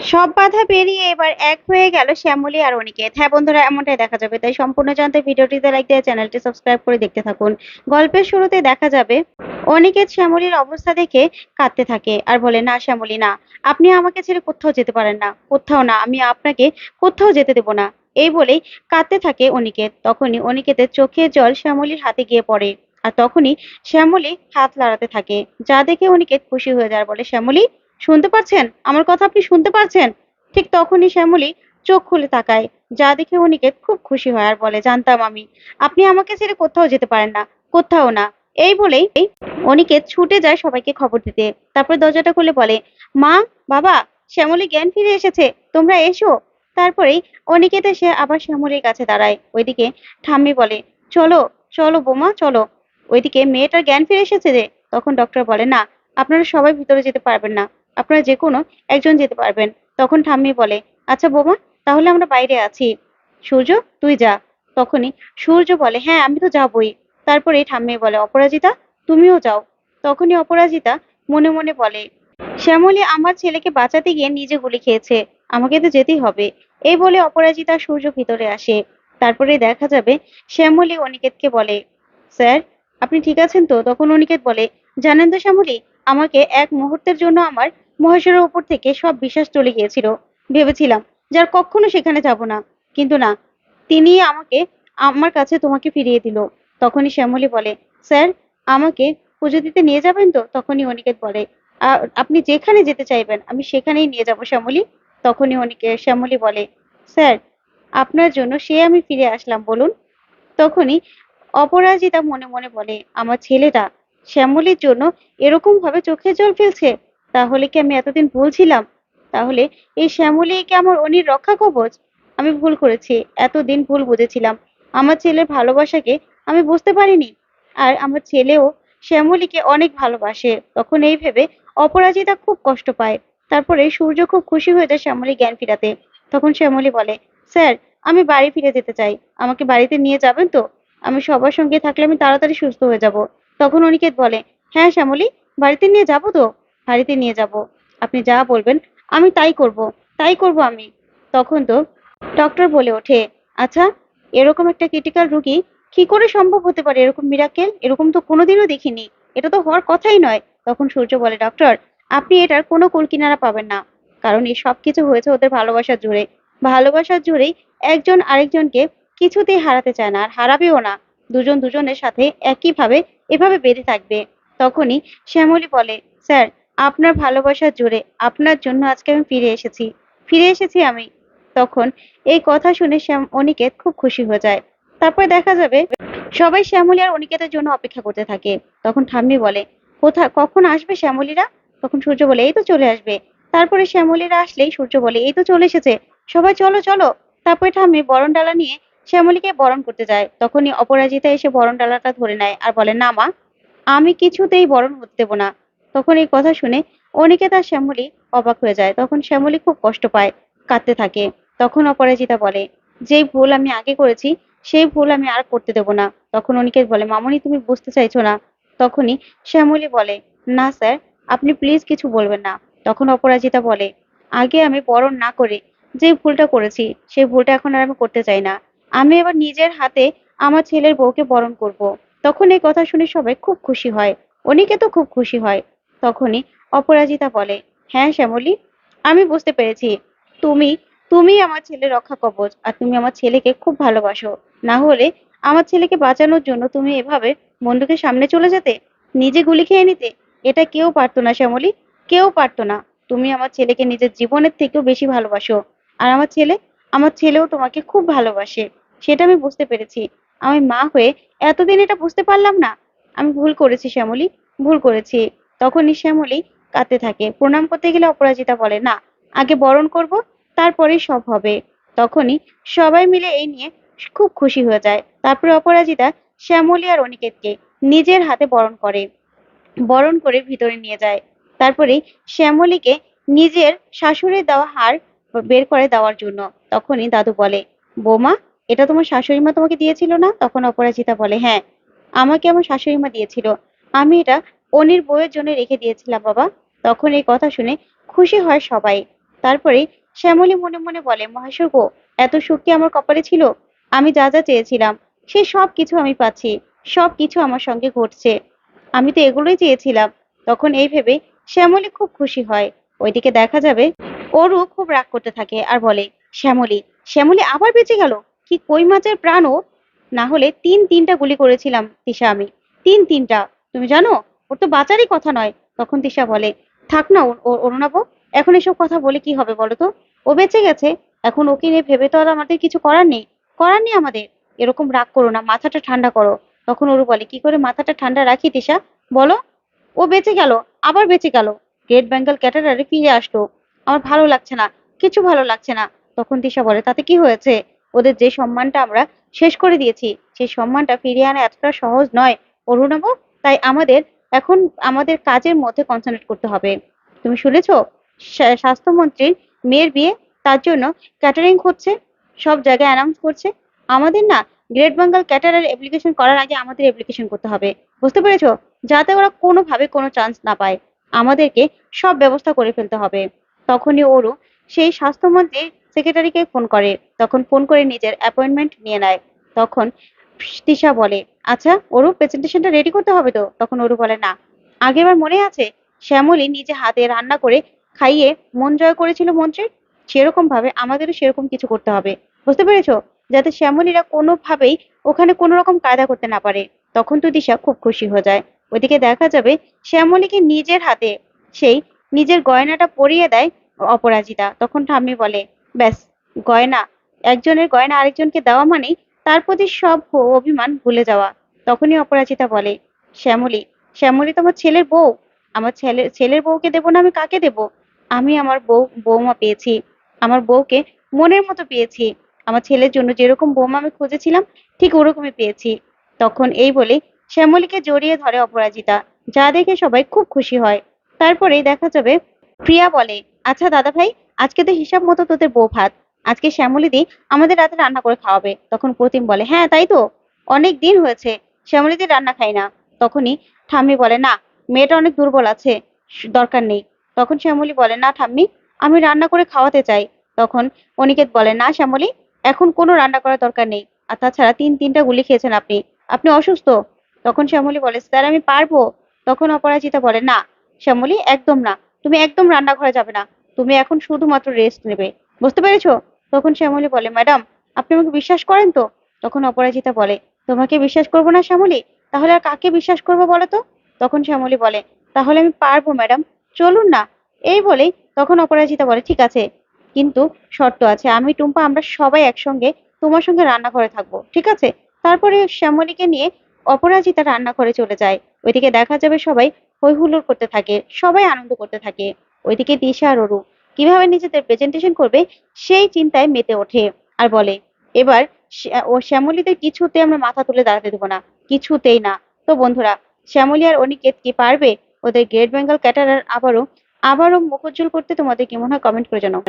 সব বাধা পেরিয়ে এবার এক হয়ে গেল শ্যামলী আর অনিকেত হ্যাঁ বন্ধুরা, এমনটাই দেখা যাবে। তাই সম্পূর্ণ জানতে ভিডিওটিতে লাইক দিয়ে চ্যানেলটি সাবস্ক্রাইব করে দেখতে থাকুন। গল্পের শুরুতে দেখা যাবে অনিকেত শ্যামলীর অবস্থা দেখে কাঁদতে থাকে আর বলে, না শ্যামলী, না। আপনি আমাকে ছেড়ে কোথাও যেতে পারেন না। কোথাও না, আমি আপনাকে কোথাও যেতে দেবো না। এই বলেই কাঁদতে থাকে অনিকেত তখনই অনিকেতের চোখের জল শ্যামলীর হাতে গিয়ে পড়ে। আর তখনই শ্যামলী হাত লাড়াতে থাকে। যা দেখে অনিকেত খুশি হয়ে যায় বলে, শ্যামলী শুনতে পাচ্ছেন? আমার কথা আপনি শুনতে পাচ্ছেন? ঠিক তখনই শ্যামলী চোখ খুলে তাকায়, যা দেখে অনিকেত খুব খুশি হয় আর বলে, জানতাম আমি। আপনি আমাকে ছেড়ে কোথাও যেতে পারেন না, কোথাও না। এই বলেই অনিকেত ছুটে যায় সবাইকে খবর দিতে। তারপর দরজাটা খুলে বলে, মা, বাবা, শ্যামলী জ্ঞান ফিরে এসেছে, তোমরা এসো। তারপরেই অনিকেত এসে আবার শ্যামলীর কাছে দাঁড়ায়। ওইদিকে ঠাম্মি বলে, চলো চলো বোমা, চলো। ওইদিকে মেয়েটার জ্ঞান ফিরে এসেছে যে, তখন ডক্টর বলে, না, আপনারা সবাই ভিতরে যেতে পারবেন না। আপনারা যে কোনো একজন যেতে পারবেন। তখন ঠাম্মি বলে আচ্ছা বোমা, তাহলে আমরা বাইরে আছি। সূর্য, তুই যা। তখনই সূর্য বলে হ্যাঁ আমি তো যাবই। তারপরে ঠাম্মি বলে, অপরাজিতা, তুমিও যাও। তখনই অপরাজিতা মনে মনে বলে, শ্যামলী আমার ছেলেকে বাঁচাতে গিয়ে নিজে গুলি খেয়েছে। আমাকে তো যেতেই হবে। এই বলে অপরাজিতা সূর্য ভিতরে আসে। তারপরে দেখা যাবে শ্যামলী অনিকেতকে বলে, স্যার, আপনি ঠিক আছেন তো? তখন অনিকেত বলে, জানেন তো শ্যামলী, আমাকে এক মুহূর্তের জন্য আমার মহেশ্বরের উপর থেকে সব বিশ্বাস চলে গিয়েছিল। ভেবেছিলাম যার কখনো সেখানে যাব না। কিন্তু না, তিনি আমাকে, আমার কাছে তোমাকে ফিরিয়ে দিল। তখনই শ্যামলী বলে, স্যার, আমাকে পুজো দিতে নিয়ে যাবেন তো? তখনই অনিকেত বলে, "আ- আপনি যেখানে যেতে চাইবেন, আমি সেখানেই নিয়ে যাব শ্যামলী। তখনই অনিকে, শ্যামলী বলে, স্যার, আপনার জন্য সে আমি ফিরে আসলাম, বলুন? তখনই অপরাজিতা মনে মনে বলে, আমার ছেলেটা, শ্যামলীর জন্য এরকম ভাবে চোখের জল ফেলছে? তাহলে কি আমি এতদিন ভুল ছিলাম তাহলে এই শ্যামলী কি আমার অনির রক্ষা কবচ? আমি ভুল করেছি, এতদিন ভুল বুঝেছিলাম। আমার ছেলের ভালোবাসাকে আমি বুঝতে পারিনি। আর আমার ছেলেও শ্যামলীকে অনেক ভালোবাসে। তখন এই ভেবে অপরাজিতা খুব কষ্ট পায়। তারপরে সূর্য খুব খুশি হয়ে যায় শ্যামলী জ্ঞান ফিরাতে। তখন শ্যামলী বলে, স্যার, আমি বাড়ি ফিরে যেতে চাই। আমাকে বাড়িতে নিয়ে যাবেন তো? আমি সবার সঙ্গে থাকলে আমি তাড়াতাড়ি সুস্থ হয়ে যাব। তখন অনিকেত বলে হ্যাঁ শ্যামলী, বাড়িতে নিয়ে যাব তো? বাড়িতে নিয়ে যাব। আপনি যা বলবেন, আমি তাই করব তাই করব আমি। তখন তো ডক্টর বলে ওঠে আচ্ছা এরকম একটা ক্রিটিক্যাল রুগী কি করে সম্ভব হতে পারে? এরকম মিরাকেল এরকম তো কোনোদিনও দেখিনি। এটা তো হওয়ার কথাই নয়। তখন সূর্য বলে ডক্টর আপনি এটার কোনো কুলকিনারা পাবেন না। কারণ এই সব কিছু হয়েছে ওদের ভালোবাসার জোরে। ভালোবাসার জোরেই একজন আরেকজনকে কিছুতেই হারাতে চায় না, আর হারাবেও না। দুজন দুজনের সাথে একইভাবে এভাবে বেঁধে থাকবে। তখনই শ্যামলী বলে, স্যার আপনার ভালোবাসার জোরে আপনার জন্য আজকে আমি ফিরে এসেছি। ফিরে এসেছি আমি। তখন এই কথা শুনে শ্যাম অনিকেত খুব খুশি হয়ে যায়। তারপরে দেখা যাবে সবাই শ্যামলী আর অনিকেতের জন্য অপেক্ষা করতে থাকে। তখন ঠাম্মি বলে, কোথা, কখন আসবে শ্যামলীরা? তখন সূর্য বলে, এই তো চলে আসবে। তারপরে শ্যামলীরা আসলেই সূর্য বলে, এই তো চলে এসেছে। সবাই চলো চলো। তারপরে ঠাম্মি বরণ ডালা নিয়ে শ্যামলীকে বরণ করতে যায়। তখনই অপরাজিতা এসে বরণ ডালাটা ধরে নেয় আর বলে, না মা, আমি কিছুতেই বরণ হতে দেবো না। তখন এই কথা শুনে অনিকেত আর শ্যামলী অবাক হয়ে যায়। তখন শ্যামলী খুব কষ্ট পায়, কাঁদতে থাকে। তখন অপরাজিতা বলে, যেই ভুল আমি আগে করেছি, সেই ভুল আমি আর করতে দেবো না। তখন অনিকেত বলে, মামনি, তুমি বুঝতে চাইছো না। তখনই শ্যামলী বলে, না স্যার, আপনি প্লিজ কিছু বলবেন না। তখন অপরাজিতা বলে, আগে আমি বরণ না করে যে ভুলটা করেছি সেই ভুলটা এখন আর আমি করতে চাই না। আমি এবার নিজের হাতে আমার ছেলের বউকে বরণ করব। তখন এই কথা শুনে সবাই খুব খুশি হয়। অনিকে তো খুব খুশি হয়। তখনই অপরাজিতা বলে হ্যাঁ শ্যামলী, আমি বুঝতে পেরেছি। তুমি তুমি আমার ছেলে রক্ষা কবচ আর তুমি আমার ছেলেকে খুব ভালোবাসো। না হলে আমার ছেলেকে বাঁচানোর জন্য তুমি এভাবে বন্দুকের সামনে চলে যেতে? নিজে গুলি খেয়ে নিতে? এটা কেউ পারতো না শ্যামলী, কেউ পারতো না। তুমি আমার ছেলেকে নিজের জীবনের থেকেও বেশি ভালোবাসো। আর আমার ছেলে, আমার ছেলেও তোমাকে খুব ভালোবাসে। সেটা আমি বুঝতে পেরেছি। আমি মা হয়ে এতদিন এটা বুঝতে পারলাম না। আমি ভুল করেছি শ্যামলী, ভুল করেছি। তখনই শ্যামলী কাঁদতে থাকে। প্রণাম করতে গেলে অপরাজিতা বলে, না, আগে বরণ করব তারপরেই সব হবে। তখনই সবাই মিলে এই নিয়ে খুব খুশি হয়ে যায়। তারপরে অপরাজিতা শ্যামলী আর অনিকেতকে নিজের হাতে বরণ করে। বরণ করে ভিতরে নিয়ে যায়। তারপরে শ্যামলীকে নিজের শাশুড়ির দেওয়া হার বের করে দেওয়ার জন্য। তখনই দাদু বলে, বৌমা, এটা তোমার শাশুড়ি মা তোমাকে দিয়েছিল না? তখন অপরাজিতা বলে হ্যাঁ আমাকে আমার শাশুড়ি মা দিয়েছিল। আমি এটা অনির বউয়ের জন্য রেখে দিয়েছিলাম বাবা। তখন এই কথা শুনে খুশি হয় সবাই। তারপরে শ্যামলী মনে মনে বলে, মহেশ্বর গো, এত সুখ কি আমার কপালে ছিল? আমি যা যা চেয়েছিলাম, সে সব কিছু আমি পাচ্ছি, সব কিছু আমার সঙ্গে ঘটছে। আমি তো এগুলোই চেয়েছিলাম। তখন এই ভেবে শ্যামলী খুব খুশি হয়। ওইদিকে দেখা যাবে ওরও খুব রাগ করতে থাকে আর বলে, শ্যামলী শ্যামলী আবার বেঁচে গেল? কি কই মাছের প্রাণ ও? না হলে তিন তিনটা গুলি করেছিলাম তিশা আমি। তিন তিনটা, তুমি জানো? ওর তো বাঁচারই কথা নয়, তখন তিশা বলে, থাক না অরুণাব, এখন এসব কথা বলে কি হবে বলো তো? ও বেঁচে গেছে, এখন ওকে নিয়ে ভেবে তো আর আমাদের কিছু করার নেই করার নেই আমাদের, এরকম রাগ করো না, মাথাটা ঠান্ডা করো। তখন ওরু বলে, কি করে মাথাটা ঠান্ডা রাখি তিশা? বলো, ও বেঁচে গেল, আবার বেঁচে গেল গ্রেট বেঙ্গল ক্যাটারারে ফিরে আসলো, আমার ভালো লাগছে না, কিছু ভালো লাগছে না। তখন তিশা বলে, তাতে কি হয়েছে? ওদের যে সম্মানটা আমরা শেষ করে দিয়েছি, সেই সম্মানটা ফিরিয়ে আনা এতটা সহজ নয়, অরুণাব, তাই আমাদের এখন আমাদের কাজের মধ্যে কনসেন্ট্রেট করতে হবে। তুমি শুনেছো? স্বা- স্বাস্থ্যমন্ত্রীর মেয়ের বিয়ে, তার জন্য ক্যাটারিং হচ্ছে, সব জায়গায় অ্যানাউন্স করছে। আমাদের না গ্রেট বেঙ্গল ক্যাটারের অ্যাপ্লিকেশন করার আগে আমাদের অ্যাপ্লিকেশন করতে হবে। বুঝতে পেরেছ? যাতে ওরা কোনোভাবে কোনো চান্স না পায়। আমাদেরকে সব ব্যবস্থা করে ফেলতে হবে। তখনই ওরও সেই স্বাস্থ্যমন্ত্রীর সেক্রেটারিকে ফোন করে। তখন ফোন করে নিজের অ্যাপয়েন্টমেন্ট নিয়ে নেয়। তখন তিশা বলে আচ্ছা ওরও প্রেজেন্টেশনটা রেডি করতে হবে তো? তখন ওরু বলে, না। আগেরবার মনে আছে, শ্যামলী নিজে হাতে রান্না করে খাইয়ে মন জয় করেছিল মন্ত্রীর সেরকম ভাবে আমাদেরও সেরকম কিছু করতে হবে। বুঝতে পেরেছ? যাতে শ্যামলীরা কোনোভাবেই ওখানে কোনো রকম কায়দা করতে না পারে। তখন তো দিশা খুব খুশি হয়ে যায়। ওইদিকে দেখা যাবে, শ্যামলীকে নিজের হাতে সেই নিজের গয়নাটা পরিয়ে দেয় অপরাজিতা। তখন ঠাম্মি বলে, ব্যাস, গয়না, একজনের গয়না আরেকজনকে দেওয়া মানেই তার প্রতি সব অভিমান ভুলে যাওয়া। তখনই অপরাজিতা বলে, শ্যামলী শ্যামলী তো আমার ছেলের বউ। আমার ছেলে, ছেলের বউকে দেবো না আমি কাকে দেবো? আমি আমার বউ বৌমা পেয়েছি। আমার বউকে মনের মতো পেয়েছি। আমার ছেলের জন্য যেরকম বৌমা আমি খুঁজেছিলাম, ঠিক ওরকমই পেয়েছি। তখন এই বলে শ্যামলীকে জড়িয়ে ধরে অপরাজিতা, যা দেখে সবাই খুব খুশি হয়। তারপরেই দেখা যাবে, প্রিয়া বলে আচ্ছা দাদা ভাই আজকে তো হিসাব মতো তোদের বউ ভাত। আজকে শ্যামলী দি আমাদের রাতে রান্না করে খাওয়াবে। তখন প্রতিম বলে হ্যাঁ তাই তো। অনেক দিন হয়েছে, শ্যামলী দি রান্না খাই না। তখনই ঠাম্মি বলে, না, মেয়েটা অনেক দুর্বল আছে, দরকার নেই। তখন শ্যামলি বলে, না ঠাম্মি, আমি রান্না করে খাওয়াতে চাই। তখন অনিকেত বলে, না শ্যামলী, এখন কোনো রান্না করার দরকার নেই। আর তাছাড়া তিন তিনটা গুলি খেয়েছেন আপনি। আপনি অসুস্থ? তখন শ্যামলি বলে, স্যার, আমি পারব। তখন অপরাজিতা বলে, না, শ্যামলী, একদম না। তুমি একদম রান্নাঘরে যাবে না। তুমি এখন শুধুমাত্র রেস্ট নেবে। বুঝতে পেরেছ? তখন শ্যামলী বলে, ম্যাডাম, আপনি আমাকে বিশ্বাস করেন তো? তখন অপরাজিতা বলে, তোমাকে বিশ্বাস করব না শ্যামলী? তাহলে আর কাকে বিশ্বাস করব বলো তো? তখন শ্যামলী বলে, তাহলে আমি পারব, ম্যাডাম, চলুন না। এই বলেই তখন অপরাজিতা বলে, ঠিক আছে, কিন্তু শর্ত আছে, আমি, টুম্পা, আমরা সবাই একসঙ্গে তোমার সঙ্গে রান্নাঘরে থাকব, ঠিক আছে? তারপরে শ্যামলীকে নিয়ে অপরাজিতা রান্নাঘরে চলে যায়। ওইদিকে দেখা যাবে সবাই হই হুল্লোড় করতে থাকে, সবাই আনন্দ করতে থাকে। ওইদিকে দিশা আর অরু কীভাবে নিজেদের প্রেজেন্টেশন করবে সেই চিন্তায় মেতে ওঠে। আর বলে, এবার ও শ্যামলীদের কিছুতে আমরা মাথা তুলে দাঁড়াতে দেবো না। কিছুতেই না। তো বন্ধুরা, শ্যামলী আর অনিকেত কি পারবে? ওদের গ্রেট বেঙ্গল ক্যাটারার আবারও আবারও মুখোজ্জ্বল করতে তোমাদের কি মনে হয় কমেন্ট করে জানাও।